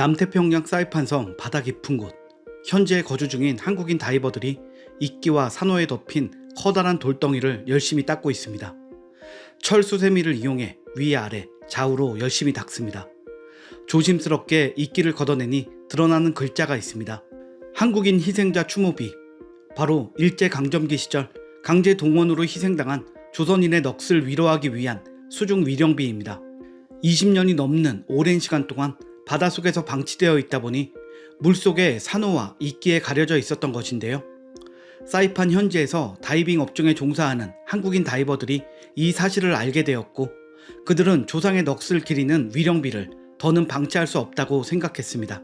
남태평양 사이판섬 바다 깊은 곳 현재 거주 중인 한국인 다이버들이 이끼와 산호에 덮인 커다란 돌덩이를 열심히 닦고 있습니다. 철수세미를 이용해 위아래 좌우로 열심히 닦습니다. 조심스럽게 이끼를 걷어내니 드러나는 글자가 있습니다. 한국인 희생자 추모비 바로 일제강점기 시절 강제 동원으로 희생당한 조선인의 넋을 위로하기 위한 수중 위령비입니다. 20년이 넘는 오랜 시간 동안 바닷속에서 방치되어 있다 보니 물속에 산호와 이끼에 가려져 있었던 것인데요. 사이판 현지에서 다이빙 업종에 종사하는 한국인 다이버들이 이 사실을 알게 되었고 그들은 조상의 넋을 기리는 위령비를 더는 방치할 수 없다고 생각했습니다.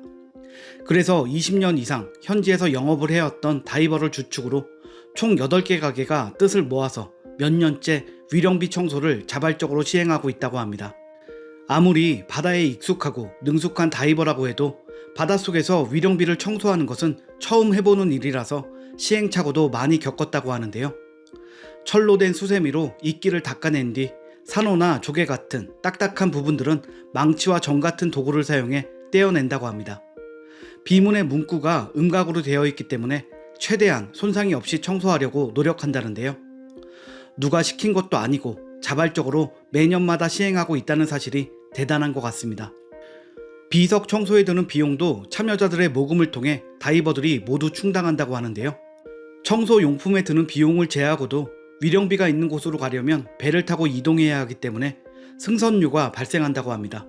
그래서 20년 이상 현지에서 영업을 해왔던 다이버를 주축으로 총 8개 가게가 뜻을 모아서 몇 년째 위령비 청소를 자발적으로 시행하고 있다고 합니다. 아무리 바다에 익숙하고 능숙한 다이버라고 해도 바닷속에서 위령비를 청소하는 것은 처음 해보는 일이라서 시행착오도 많이 겪었다고 하는데요. 철로 된 수세미로 이끼를 닦아낸 뒤 산호나 조개 같은 딱딱한 부분들은 망치와 정 같은 도구를 사용해 떼어낸다고 합니다. 비문의 문구가 음각으로 되어 있기 때문에 최대한 손상이 없이 청소하려고 노력한다는데요. 누가 시킨 것도 아니고 자발적으로 매년마다 시행하고 있다는 사실이 대단한 것 같습니다. 비석 청소에 드는 비용도 참여자들의 모금을 통해 다이버들이 모두 충당한다고 하는데요. 청소 용품에 드는 비용을 제하고도 위령비가 있는 곳으로 가려면 배를 타고 이동해야 하기 때문에 승선료가 발생한다고 합니다.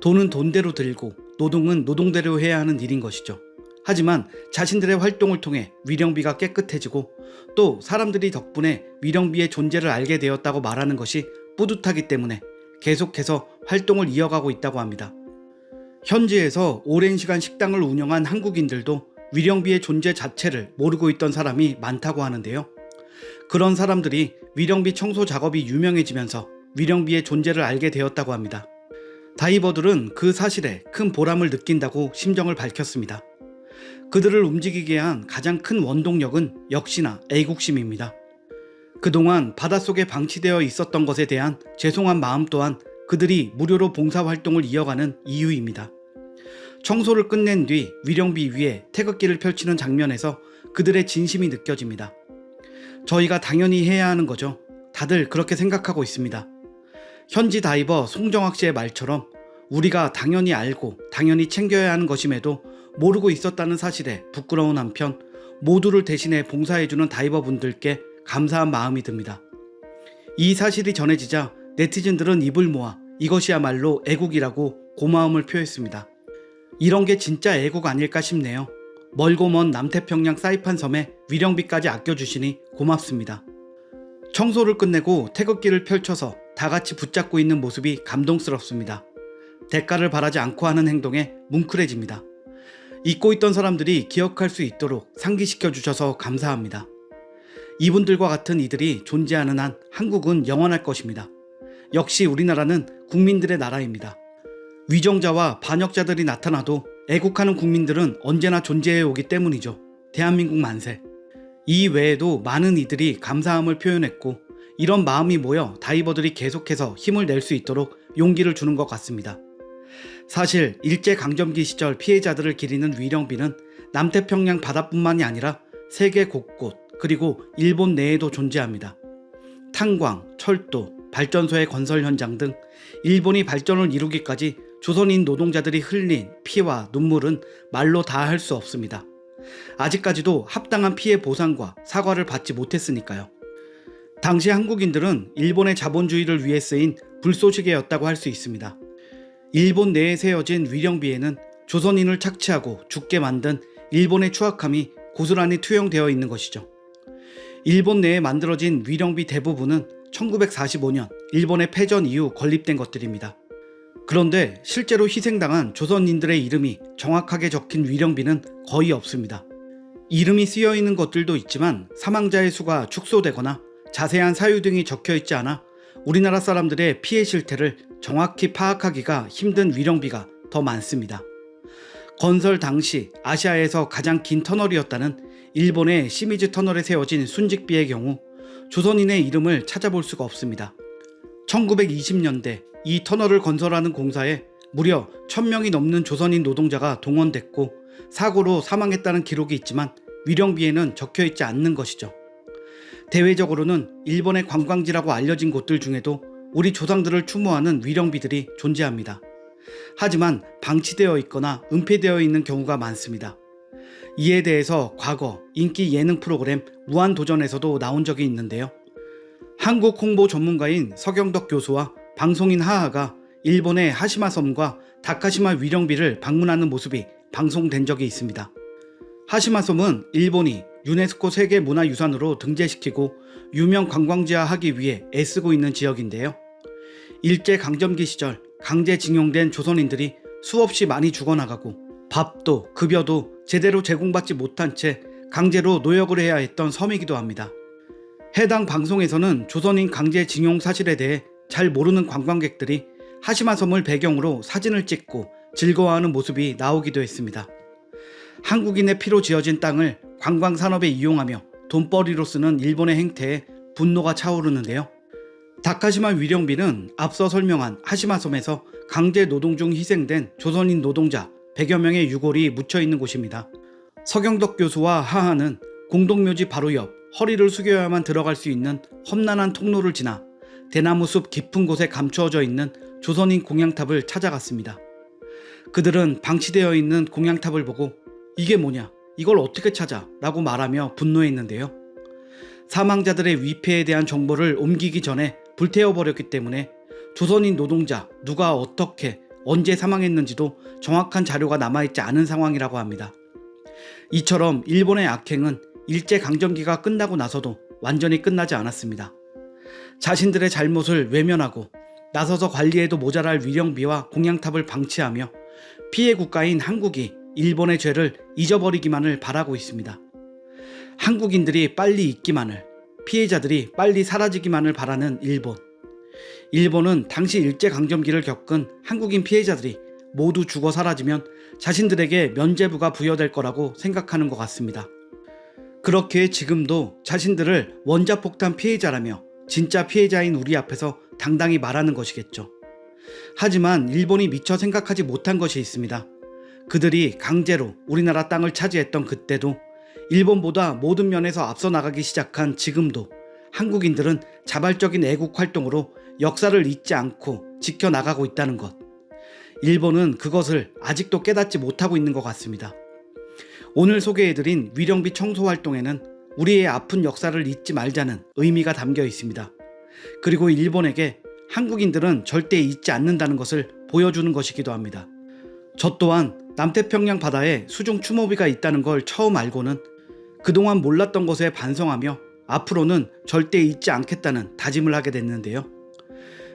돈은 돈대로 들고 노동은 노동대로 해야 하는 일인 것이죠. 하지만 자신들의 활동을 통해 위령비가 깨끗해지고 또 사람들이 덕분에 위령비의 존재를 알게 되었다고 말하는 것이 뿌듯하기 때문에 계속해서 활동을 이어가고 있다고 합니다. 현지에서 오랜 시간 식당을 운영한 한국인들도 위령비의 존재 자체를 모르고 있던 사람이 많다고 하는데요. 그런 사람들이 위령비 청소 작업이 유명해지면서 위령비의 존재를 알게 되었다고 합니다. 다이버들은 그 사실에 큰 보람을 느낀다고 심정을 밝혔습니다. 그들을 움직이게 한 가장 큰 원동력은 역시나 애국심입니다. 그동안 바닷속에 방치되어 있었던 것에 대한 죄송한 마음 또한 그들이 무료로 봉사활동을 이어가는 이유입니다. 청소를 끝낸 뒤 위령비 위에 태극기를 펼치는 장면에서 그들의 진심이 느껴집니다. 저희가 당연히 해야 하는 거죠. 다들 그렇게 생각하고 있습니다. 현지 다이버 송정학 씨의 말처럼 우리가 당연히 알고 당연히 챙겨야 하는 것임에도 모르고 있었다는 사실에 부끄러운 한편 모두를 대신해 봉사해주는 다이버분들께 감사한 마음이 듭니다. 이 사실이 전해지자 네티즌들은 입을 모아 이것이야말로 애국이라고 고마움을 표했습니다. 이런 게 진짜 애국 아닐까 싶네요. 멀고 먼 남태평양 사이판 섬에 위령비까지 아껴주시니 고맙습니다. 청소를 끝내고 태극기를 펼쳐서 다 같이 붙잡고 있는 모습이 감동스럽습니다. 대가를 바라지 않고 하는 행동에 뭉클해집니다. 잊고 있던 사람들이 기억할 수 있도록 상기시켜 주셔서 감사합니다. 이분들과 같은 이들이 존재하는 한 한국은 영원할 것입니다. 역시 우리나라는 국민들의 나라입니다. 위정자와 반역자들이 나타나도 애국하는 국민들은 언제나 존재해 오기 때문이죠. 대한민국 만세. 이 외에도 많은 이들이 감사함을 표현했고 이런 마음이 모여 다이버들이 계속해서 힘을 낼 수 있도록 용기를 주는 것 같습니다. 사실 일제 강점기 시절 피해자들을 기리는 위령비는 남태평양 바다뿐만이 아니라 세계 곳곳 그리고 일본 내에도 존재합니다. 탄광, 철도, 발전소의 건설 현장 등 일본이 발전을 이루기까지 조선인 노동자들이 흘린 피와 눈물은 말로 다 할 수 없습니다. 아직까지도 합당한 피해 보상과 사과를 받지 못했으니까요. 당시 한국인들은 일본의 자본주의를 위해 쓰인 불쏘시개였다고 할 수 있습니다. 일본 내에 세워진 위령비에는 조선인을 착취하고 죽게 만든 일본의 추악함이 고스란히 투영되어 있는 것이죠. 일본 내에 만들어진 위령비 대부분은 1945년 일본의 패전 이후 건립된 것들입니다. 그런데 실제로 희생당한 조선인들의 이름이 정확하게 적힌 위령비는 거의 없습니다. 이름이 쓰여 있는 것들도 있지만 사망자의 수가 축소되거나 자세한 사유 등이 적혀 있지 않아 우리나라 사람들의 피해 실태를 정확히 파악하기가 힘든 위령비가 더 많습니다. 건설 당시 아시아에서 가장 긴 터널이었다는 일본의 시미즈 터널에 세워진 순직비의 경우 조선인의 이름을 찾아볼 수가 없습니다. 1920년대 이 터널을 건설하는 공사에 무려 1000명이 넘는 조선인 노동자가 동원됐고 사고로 사망했다는 기록이 있지만 위령비에는 적혀 있지 않는 것이죠. 대외적으로는 일본의 관광지라고 알려진 곳들 중에도 우리 조상들을 추모하는 위령비들이 존재합니다. 하지만 방치되어 있거나 은폐되어 있는 경우가 많습니다. 이에 대해서 과거 인기 예능 프로그램 무한도전에서도 나온 적이 있는데요. 한국 홍보 전문가인 서경덕 교수와 방송인 하하가 일본의 하시마 섬과 다카시마 위령비를 방문하는 모습이 방송된 적이 있습니다. 하시마 섬은 일본이 유네스코 세계 문화유산으로 등재시키고 유명 관광지화 하기 위해 애쓰고 있는 지역인데요. 일제 강점기 시절 강제징용된 조선인들이 수없이 많이 죽어나가고 밥도 급여도 제대로 제공받지 못한 채 강제로 노역을 해야 했던 섬이기도 합니다. 해당 방송에서는 조선인 강제 징용 사실에 대해 잘 모르는 관광객들이 하시마 섬을 배경으로 사진을 찍고 즐거워하는 모습이 나오기도 했습니다. 한국인의 피로 지어진 땅을 관광 산업에 이용하며 돈벌이로 쓰는 일본의 행태에 분노가 차오르는데요. 다카시마 위령비는 앞서 설명한 하시마 섬에서 강제 노동 중 희생된 조선인 노동자 100여 명의 유골이 묻혀 있는 곳입니다. 서경덕 교수와 하하는 공동묘지 바로 옆 허리를 숙여야만 들어갈 수 있는 험난한 통로를 지나 대나무 숲 깊은 곳에 감추어져 있는 조선인 공양탑을 찾아갔습니다. 그들은 방치되어 있는 공양탑을 보고 이게 뭐냐? 이걸 어떻게 찾아? 라고 말하며 분노했는데요. 사망자들의 위패에 대한 정보를 옮기기 전에 불태워버렸기 때문에 조선인 노동자 누가 어떻게 언제 사망했는지도 정확한 자료가 남아있지 않은 상황이라고 합니다. 이처럼 일본의 악행은 일제 강점기가 끝나고 나서도 완전히 끝나지 않았습니다. 자신들의 잘못을 외면하고 나서서 관리해도 모자랄 위령비와 공양탑을 방치하며 피해 국가인 한국이 일본의 죄를 잊어버리기만을 바라고 있습니다. 한국인들이 빨리 잊기만을, 피해자들이 빨리 사라지기만을 바라는 일본. 일본은 당시 일제강점기를 겪은 한국인 피해자들이 모두 죽어 사라지면 자신들에게 면죄부가 부여될 거라고 생각하는 것 같습니다. 그렇게 지금도 자신들을 원자폭탄 피해자라며 진짜 피해자인 우리 앞에서 당당히 말하는 것이겠죠. 하지만 일본이 미처 생각하지 못한 것이 있습니다. 그들이 강제로 우리나라 땅을 차지했던 그때도 일본보다 모든 면에서 앞서 나가기 시작한 지금도 한국인들은 자발적인 애국 활동으로 역사를 잊지 않고 지켜나가고 있다는 것. 일본은 그것을 아직도 깨닫지 못하고 있는 것 같습니다. 오늘 소개해드린 위령비 청소 활동에는 우리의 아픈 역사를 잊지 말자는 의미가 담겨 있습니다. 그리고 일본에게 한국인들은 절대 잊지 않는다는 것을 보여주는 것이기도 합니다. 저 또한 남태평양 바다에 수중 추모비가 있다는 걸 처음 알고는 그동안 몰랐던 것에 반성하며 앞으로는 절대 잊지 않겠다는 다짐을 하게 됐는데요.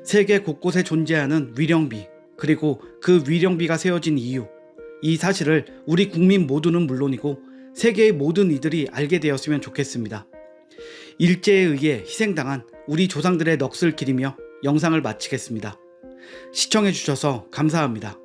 세계 곳곳에 존재하는 위령비, 그리고 그 위령비가 세워진 이유, 이 사실을 우리 국민 모두는 물론이고 세계의 모든 이들이 알게 되었으면 좋겠습니다. 일제에 의해 희생당한 우리 조상들의 넋을 기리며 영상을 마치겠습니다. 시청해주셔서 감사합니다.